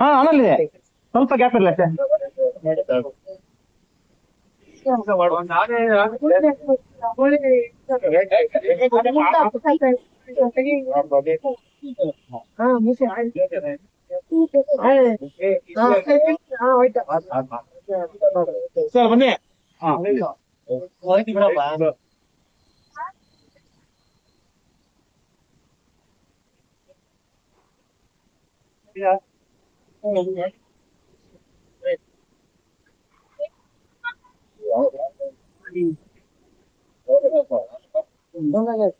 ಹಾ ಆನಲ್ಲಿದೆ ಸ್ವಲ್ಪ ಗ್ಯಾಪ್ ಇರಲಿ ಅಷ್ಟೇ ಸರ್ ಬನ್ನಿ 그냥 그냥 ఎందుకంటే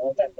Gracias.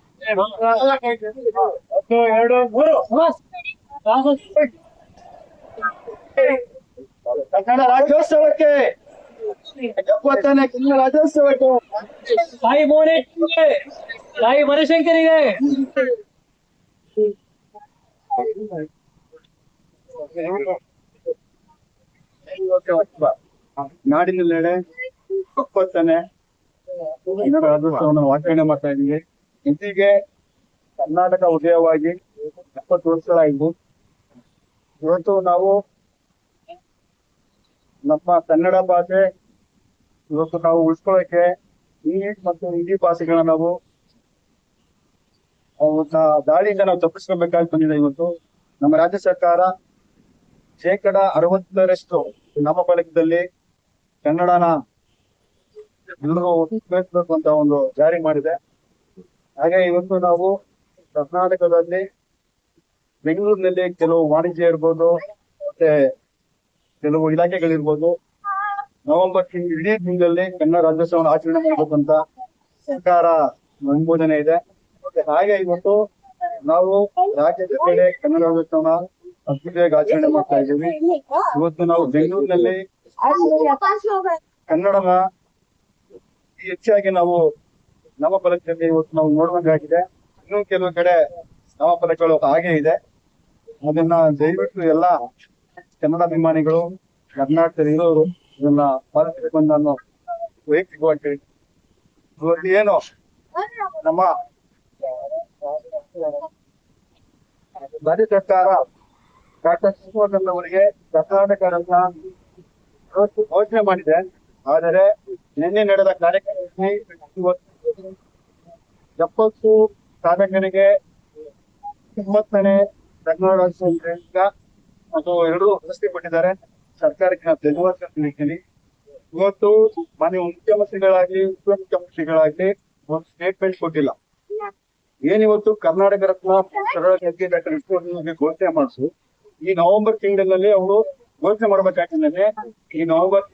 ಎರಡು ಮೂರು ಕನ್ನಡ ರಾಜ್ಯೋತ್ಸವಕ್ಕೆ ಎಪ್ಪತ್ತನೇ ಕನ್ನಡ ರಾಜ್ಯೋತ್ಸವಕ್ಕೆ ತಾಯಿ ಮೋನೇಶ್ವರಿಗೆ ತಾಯಿ ಮನಶಂಕರಿಗೆ ನಾಡಿನೆಲ್ಲೆಡೆ ಎಪ್ಪತ್ತನೇ ಕನ್ನಡ ರಾಜ್ಯೋತ್ಸವವನ್ನು ಆಚರಣೆ ಮಾಡ್ತಾ ಇದ್ದೀವಿ ಇಂದಿಗೆ ಕರ್ನಾಟಕ ಉದಯವಾಗಿ ಎಪ್ಪತ್ತು ವರ್ಷಗಳಾಯಿತು. ಇವತ್ತು ನಾವು ನಮ್ಮ ಕನ್ನಡ ಭಾಷೆ ಇವತ್ತು ನಾವು ಉಳಿಸ್ಕೊಳ್ಳೋಕೆ ಇಂಗ್ಲಿಷ್ ಮತ್ತು ಹಿಂದಿ ಭಾಷೆಗಳನ್ನ ನಾವು ದಾಳಿಯಿಂದ ನಾವು ತಪ್ಪಿಸ್ಕೊಬೇಕಾಗಿ ಬಂದಿದೆ ಇವತ್ತು. ನಮ್ಮ ರಾಜ್ಯ ಸರ್ಕಾರ ಶೇಕಡ ಅರವತ್ತರಷ್ಟು ನಾಮಫಲಕದಲ್ಲಿ ಕನ್ನಡನ ಎಲ್ಲರೂ ಉಪಯೋಗಿಸ್ಬೇಕು ಅಂತ ಒಂದು ಜಾರಿ ಮಾಡಿದೆ. ಹಾಗೆ ಇವತ್ತು ನಾವು ಕರ್ನಾಟಕದಲ್ಲಿ ಬೆಂಗಳೂರಿನಲ್ಲಿ ಕೆಲವು ವಾಣಿಜ್ಯ ಇರ್ಬೋದು ಮತ್ತೆ ಕೆಲವು ಇಲಾಖೆಗಳಿರ್ಬೋದು ನವೆಂಬರ್ ತಿಂಗ್ ಇಡೀ ತಿಂಗಳಲ್ಲಿ ಕನ್ನಡ ರಾಜ್ಯೋತ್ಸವವನ್ನು ಆಚರಣೆ ಮಾಡಬೇಕಂತ ಸರ್ಕಾರ ಅನುಮೋದನೆ ಇದೆ. ಮತ್ತೆ ಹಾಗೆ ಇವತ್ತು ನಾವು ರಾಜ್ಯದ ಕಡೆ ಕನ್ನಡ ರಾಜ್ಯೋತ್ಸವನ ಅದ್ಭುತವಾಗಿ ಆಚರಣೆ ಮಾಡ್ತಾ ಇದ್ದೀವಿ. ಇವತ್ತು ನಾವು ಬೆಂಗಳೂರಿನಲ್ಲಿ ಕನ್ನಡನ ಹೆಚ್ಚಾಗಿ ನಾವು ನಾಮಫಲಕದಲ್ಲಿ ಇವತ್ತು ನಾವು ನೋಡುವಂಗಾಗಿದೆ ಇನ್ನೂ ಕೆಲವು ಕಡೆ ನಾಮಫಲಕಗಳು ಹಾಗೆ ಇದೆ ಅದನ್ನ ದಯವಿಟ್ಟು ಎಲ್ಲ ಕನ್ನಡಾಭಿಮಾನಿಗಳು ಕರ್ನಾಟಕದ ಇರೋರು ಇದನ್ನ ಪಾಲಿಸಬೇಕು ಅಂತ ನಾನು ವೈಯಕ್ತಿಕವಾಗಿ. ಇವತ್ತು ಏನು ನಮ್ಮ ರಾಜ್ಯ ಸರ್ಕಾರ ಡಾಕ್ಟರ್ ಶಿವಕುಮಾರ್ ಅವರಿಗೆ ಕರ್ನಾಟಕ ಘೋಷಣೆ ಮಾಡಿದೆ ಆದರೆ ನಿನ್ನೆ ನಡೆದ ಕಾರ್ಯಕ್ರಮದಲ್ಲಿ ಇವತ್ತು ಎಪ್ಪತ್ತು ಸಾಧಕರಿಗೆ ಇಪ್ಪತ್ತನೇ ಕನ್ನಡ ರಾಜ್ಯೋತ್ಸವ ಅದು ಎರಡು ಪ್ರಶಸ್ತಿ ಕೊಟ್ಟಿದ್ದಾರೆ. ಸರ್ಕಾರಕ್ಕೆ ನಾವು ಧನ್ಯವಾದ ತಿಳಿಸ್ತೀನಿ ಇವತ್ತು ಮನೆ ಮುಖ್ಯಮಂತ್ರಿಗಳಾಗ್ಲಿ, ಉಪಮುಖ್ಯಮಂತ್ರಿಗಳಾಗ್ಲಿ ಒಂದು ಸ್ಟೇಟ್ಮೆಂಟ್ ಕೊಟ್ಟಿಲ್ಲ. ಏನಿವತ್ತು ಕರ್ನಾಟಕ ರತ್ನ ಡಾಕ್ಟರ್ ಘೋಷಣೆ ಮಾಡಿಸು. ಈ ನವೆಂಬರ್ ತಿಂಗಳಲ್ಲಿ ಅವರು ಘೋಷಣೆ ಮಾಡ್ಬೇಕಾಗ್ತದೆ. ಈ ನವೆಂಬರ್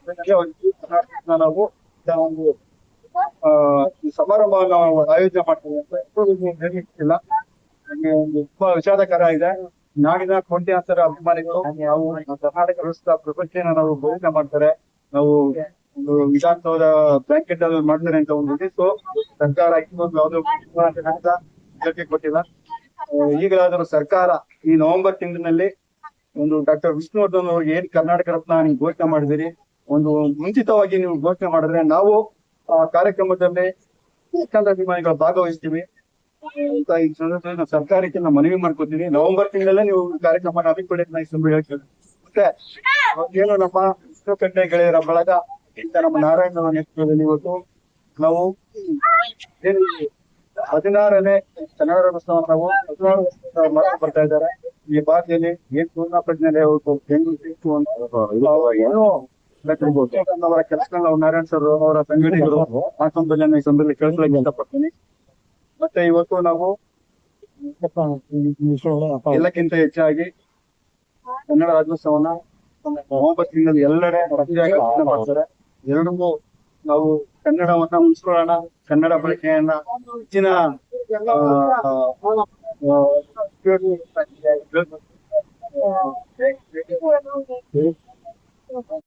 ಕರ್ನಾಟಕದ ನಾವು ಒಂದು ಸಮಾರಂಭ ನಾವು ಆಯೋಜನೆ ಮಾಡ್ತೀವಿ ಅಂತ ಇಲ್ಲ ನಮ್ಗೆ ಒಂದು ತುಂಬಾ ವಿಷಾದಕರ ಇದೆ. ನಾಡಿನ ಕೋಟ್ಯಾಂತರ ಅಭಿಮಾನಿಗಳು, ನಾವು ಕರ್ನಾಟಕ ರಾಷ್ಟ್ರ ಪ್ರಪಂಚನ ನಾವು ಘೋಷಣೆ ಮಾಡ್ತಾರೆ. ನಾವು ಒಂದು ವಿಧಾನಸೌಧ ಬ್ಲಾಂಕೆಟ್ ಅಲ್ಲಿ ಮಾಡ್ತಾರೆ ಅಂತ ಒಂದು ಉದ್ದೇಶ ಸರ್ಕಾರ ಯಾವುದೋ ಹೇಳಿಕೆ ಕೊಟ್ಟಿಲ್ಲ. ಈಗಲಾದರೂ ಸರ್ಕಾರ ಈ ನವೆಂಬರ್ ತಿಂಗಳಿನಲ್ಲಿ ಒಂದು ಡಾಕ್ಟರ್ ವಿಷ್ಣುವರ್ಧನ್ ಅವ್ರಿಗೆ ಏನ್ ಕರ್ನಾಟಕ ರತ್ನ ನೀವು ಘೋಷಣೆ ಮಾಡಿದಿರಿ ಒಂದು ಮುಂಚಿತವಾಗಿ ನೀವು ಘೋಷಣೆ ಮಾಡಿದ್ರೆ ನಾವು ಆ ಕಾರ್ಯಕ್ರಮದಲ್ಲಿ ಹೆಚ್ಚಾದ ಅಭಿಮಾನಿಗಳು ಭಾಗವಹಿಸ್ತೀವಿ. ಸರ್ಕಾರಕ್ಕೆ ನಾನು ಮನವಿ ಮಾಡ್ಕೊತೀವಿ ನವೆಂಬರ್ ತಿಂಗಳಲ್ಲೇ ನೀವು ಕಾರ್ಯಕ್ರಮ ಹಮ್ಮಿಕೊಳ್ಳಿ ಮತ್ತೆ ಏನು ನಮ್ಮ ವಿಷ್ಣುಕಂಠೆ ಗೆಳೆಯರ ಬಳಗ ನಮ್ಮ ನಾರಾಯಣ ನೇತೃತ್ವದಲ್ಲಿ ಇವತ್ತು ನಾವು ಹದಿನಾರನೇ ಕನ್ನಡ ರಾಜ್ಯೋತ್ಸವ ನಾವು ಹದಿನಾರು ಬರ್ತಾ ಇದ್ದಾರೆ. ಈ ಭಾಗದಲ್ಲಿ ಏನ್ ಪೂರ್ಣ ಪ್ರಜ್ಞೆ ಅವರ ಕೆಲಸಗಳನ್ನ ನಾರಾಯಣ್ ಸರ್ ಅವರ ಸಂಘಟನೆಗಳು ಆ ಈ ಸಂದರ್ಭದಲ್ಲಿ ಕೇಳ್ಕೊಳ್ಳಕ್ಕೆ ಇಷ್ಟಪಡ್ತೀನಿ. ಮತ್ತೆ ಇವತ್ತು ನಾವು ಎಲ್ಲಕ್ಕಿಂತ ಹೆಚ್ಚಾಗಿ ಕನ್ನಡ ರಾಜ್ಯೋತ್ಸವನ ನವೆಂಬರ್ ತಿಂಗಳಲ್ಲಿ ಎಲ್ಲೆಡೆ ಮಾಡ್ತಾರೆ. ಎರಡಕ್ಕೂ ನಾವು ಕನ್ನಡವನ್ನ ಉಳಿಸ್ಕೊಳ್ಳೋಣ ಕನ್ನಡ ಬಳಕೆಯನ್ನ ಹೆಚ್ಚಿನ